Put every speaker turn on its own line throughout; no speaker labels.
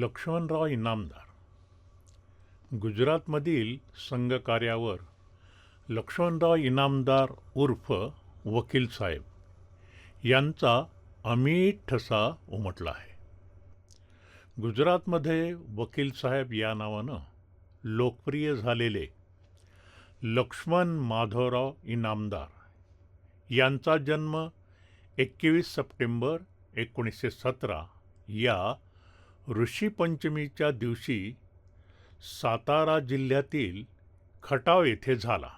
लक्ष्मणराव इनामदार. गुजरातमधील संघकार्यावर लक्ष्मणराव इनामदार उर्फ वकील साहेब यांचा अमीट ठसा उमटला आहे. गुजरातमध्ये वकील साहेब या नावानं लोकप्रिय झालेले लक्ष्मण माधवराव इनामदार यांचा जन्म एकवीस सप्टेंबर एकोणीसशे सतरा या ऋषीपंचमीच्या दिवशी सातारा जिल्ह्यातील खटाव येथे झाला.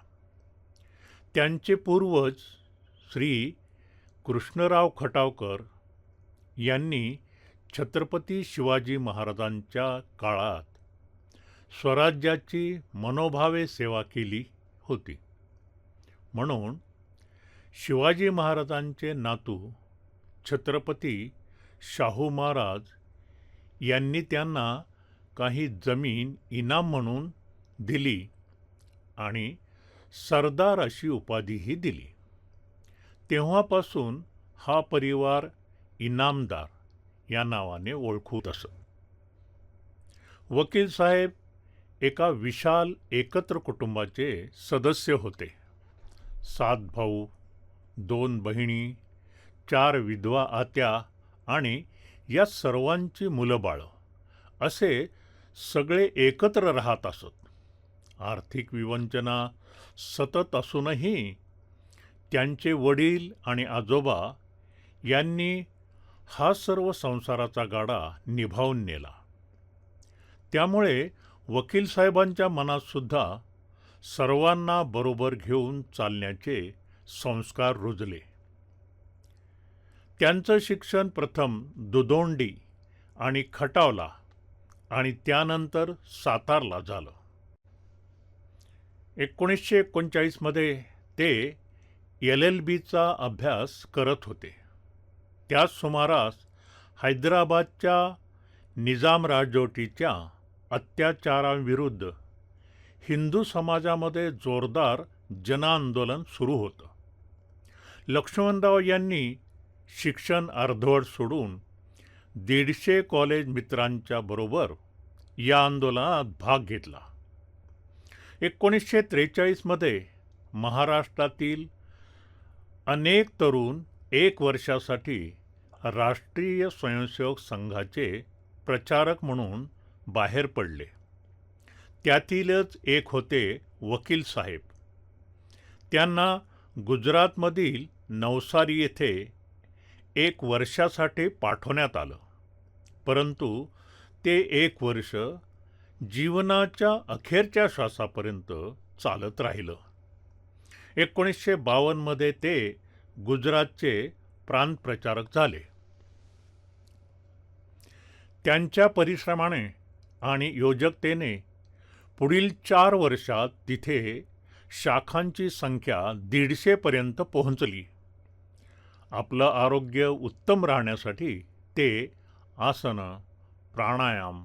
त्यांचे पूर्वज श्री कृष्णराव खटावकर यांनी छत्रपती शिवाजी महाराजांच्या काळात स्वराज्याची मनोभावे सेवा केली होती. म्हणून शिवाजी महाराजांचे नातू छत्रपती शाहू महाराज यांनी त्यांना काही जमीन इनाम म्हणून दिली आणि सरदार अशी उपाधीही दिली. तेव्हापासून हा परिवार इनामदार या नावाने ओळखूत असत. वकील साहेब एका विशाल एकत्र कुटुंबाचे सदस्य होते. सात भाऊ दोन बहिणी चार विधवा आत्या आणि या सर्वांची मुलं बाळं. असे सगळे एकत्र राहत असत. आर्थिक विवंचना सतत असूनही त्यांचे वडील आणि आजोबा यांनी हा सर्व संसाराचा गाडा निभावून नेला. त्यामुळे वकील साहेबांच्या मनातसुद्धा सर्वांना बरोबर घेऊन चालण्याचे संस्कार रुजले. त्यांचं शिक्षण प्रथम दुदोंडी आणि खटावला आणि त्यानंतर सातारला झालं. एकोणीसशे एकोणचाळीसमध्ये ते एल एल बीचा अभ्यास करत होते. त्याच सुमारास हैदराबादच्या निजाम राजवटीच्या अत्याचारांविरुद्ध हिंदू समाजामध्ये जोरदार जनआंदोलन सुरू होतं. लक्ष्मणराव यांनी शिक्षण अर्धवट सोडून दीडशे कॉलेज मित्रांच्या बरोबर या आंदोलनात भाग घेतला. एकोणीसशे त्रेचाळीसमध्ये महाराष्ट्रातील अनेक तरुण एक वर्षासाठी राष्ट्रीय स्वयंसेवक संघाचे प्रचारक म्हणून बाहेर पडले. त्यातीलच एक होते वकील साहेब. त्यांना गुजरातमधील नवसारी येथे एक वर्षासाठी पाठवण्यात आलं. परंतु ते एक वर्ष जीवनाच्या अखेरच्या श्वासापर्यंत चालत राहिलं. एकोणीसशे बावन्नमध्ये ते गुजरातचे प्रांतप्रचारक झाले. त्यांच्या परिश्रमाने आणि योजकतेने पुढील चार वर्षात तिथे शाखांची संख्या दीडशेपर्यंत पोहोचली. आपलं आरोग्य उत्तम राहण्यासाठी ते आसनं प्राणायाम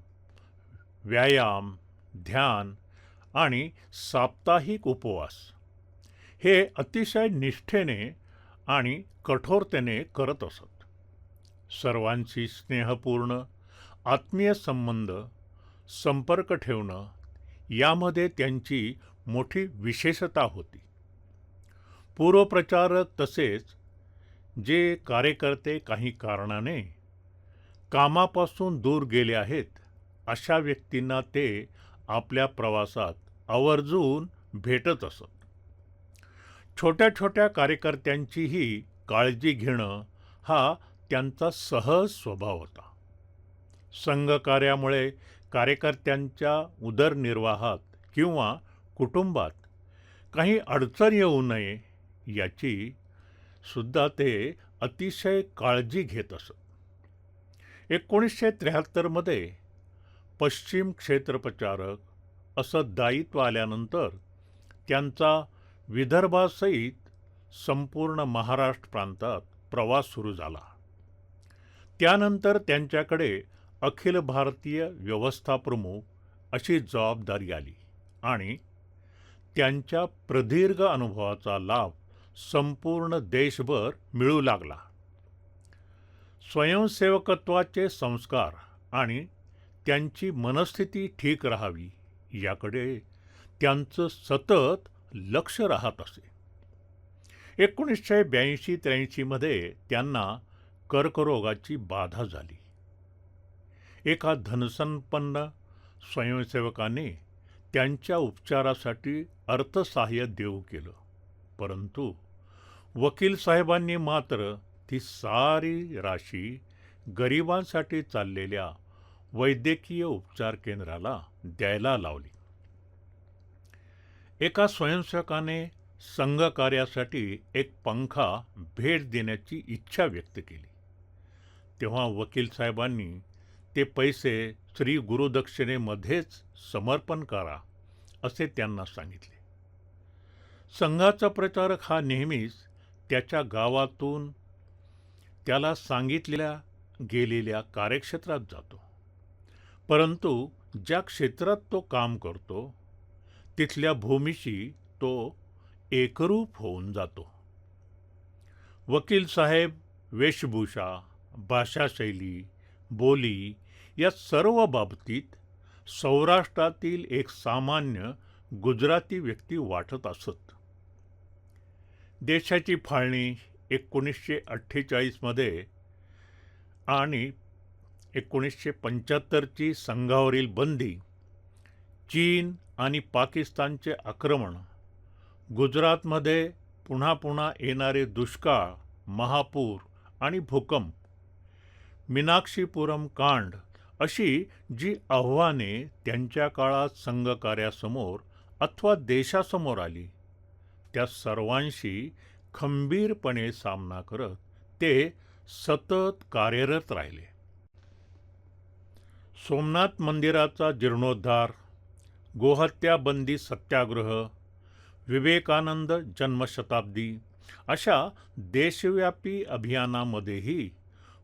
व्यायाम ध्यान आणि साप्ताहिक उपवास हे अतिशय निष्ठेने आणि कठोरतेने करत असत. सर्वांशी स्नेहपूर्ण आत्मीय संबंध संपर्क ठेवणं यामध्ये त्यांची मोठी विशेषता होती. पूर्वप्रचारक तसेच जे कार्यकर्ते काही कारणाने कामापासून दूर गेले आहेत अशा व्यक्तींना ते आपल्या प्रवासात आवर्जून भेटत असत. छोट्या छोट्या कार्यकर्त्यांचीही काळजी घेणं हा त्यांचा सहज स्वभाव होता. संघकार्यामुळे कार्यकर्त्यांच्या उदरनिर्वाहात किंवा कुटुंबात काही अडचण येऊ नये याची सुद्धा ते अतिशय काळजी घेत असत. एकोणीसशे त्र्याहत्तरमध्ये पश्चिम क्षेत्रप्रचारक असं दायित्व आल्यानंतर त्यांचा विदर्भासहित संपूर्ण महाराष्ट्र प्रांतात प्रवास सुरू झाला. त्यानंतर त्यांच्याकडे अखिल भारतीय व्यवस्था प्रमुख अशी जबाबदारी आली आणि त्यांच्या प्रदीर्घ अनुभवाचा लाभ संपूर्ण देशभर मिळू लागला. स्वयंसेवकत्वाचे संस्कार आणि त्यांची मनस्थिती ठीक राहावी याकडे त्यांचं सतत लक्ष राहत असे. एकोणीसशे ब्याऐंशी त्र्याऐंशीमध्ये त्यांना कर्करोगाची बाधा झाली. एका धनसंपन्न स्वयंसेवकाने त्यांच्या उपचारासाठी अर्थसहाय्य देऊ केलं परंतु वकील साहेबांनी मात्र ती सारी राशी गरिबांसाठी चाललेल्या वैद्यकीय उपचार केंद्राला द्यायला लावली. एका स्वयंसेवकाने संघकार्यासाठी एक पंखा भेट देण्याची इच्छा व्यक्त केली. तेव्हा वकील साहेबांनी ते पैसे श्री गुरुदक्षिणेमध्येच समर्पण करा असे त्यांना सांगितले. संघाचा प्रचारक हा नेहमीच त्याच्या गावातून त्याला सांगितलेल्या गेलेल्या कार्यक्षेत्रात जातो. परंतु ज्या क्षेत्रात तो काम करतो तिथल्या भूमीशी तो एकरूप होऊन जातो. वकील साहेब वेशभूषा भाषाशैली बोली या सर्व बाबतीत सौराष्ट्रातील एक सामान्य गुजराती व्यक्ती वाटत असत. देशाची फाळणी एकोणीसशे अठ्ठेचाळीसमध्ये आणि एकोणीसशे पंच्याहत्तरची संघावरील बंदी चीन आणि पाकिस्तानचे आक्रमण गुजरातमध्ये पुन्हा पुन्हा येणारे दुष्काळ महापूर आणि भूकंप मीनाक्षीपुरम कांड अशी जी आव्हाने त्यांच्या काळात संघकार्यासमोर अथवा देशासमोर आली. त्या सर्वांशी खंबीरपणे सामना करत ते सतत कार्यरत राहिले. सोमनाथ मंदिराचा जीर्णोद्धार गोहत्याबंदी सत्याग्रह विवेकानंद जन्मशताब्दी अशा देशव्यापी अभियानामध्येही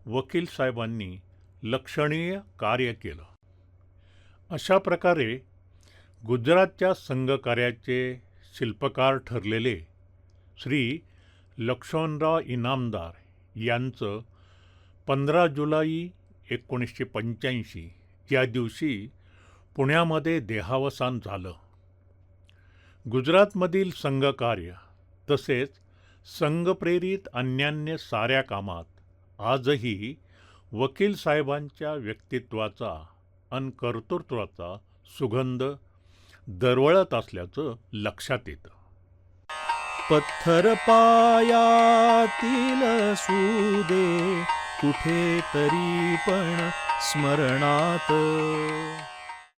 वकील साहेबांनी लक्षणीय कार्य केलं. अशा प्रकारे गुजरातच्या संघकार्याचे शिल्पकार ठरलेले श्री लक्ष्मणराव इनामदार यांचं पंधरा जुलै एकोणीसशे पंच्याऐंशी या दिवशी पुण्यामध्ये देहावसान झालं. गुजरातमधील संघकार्य तसेच संघप्रेरित अन्यान्य साऱ्या कामात आजही वकील साहेबांच्या व्यक्तित्वाचा अन कर्तृत्वाचा सुगंध दरवळत असल्याचं लक्षात येतं.
पत्थर पायातील सुदे कुठे तरी पण स्मरणात.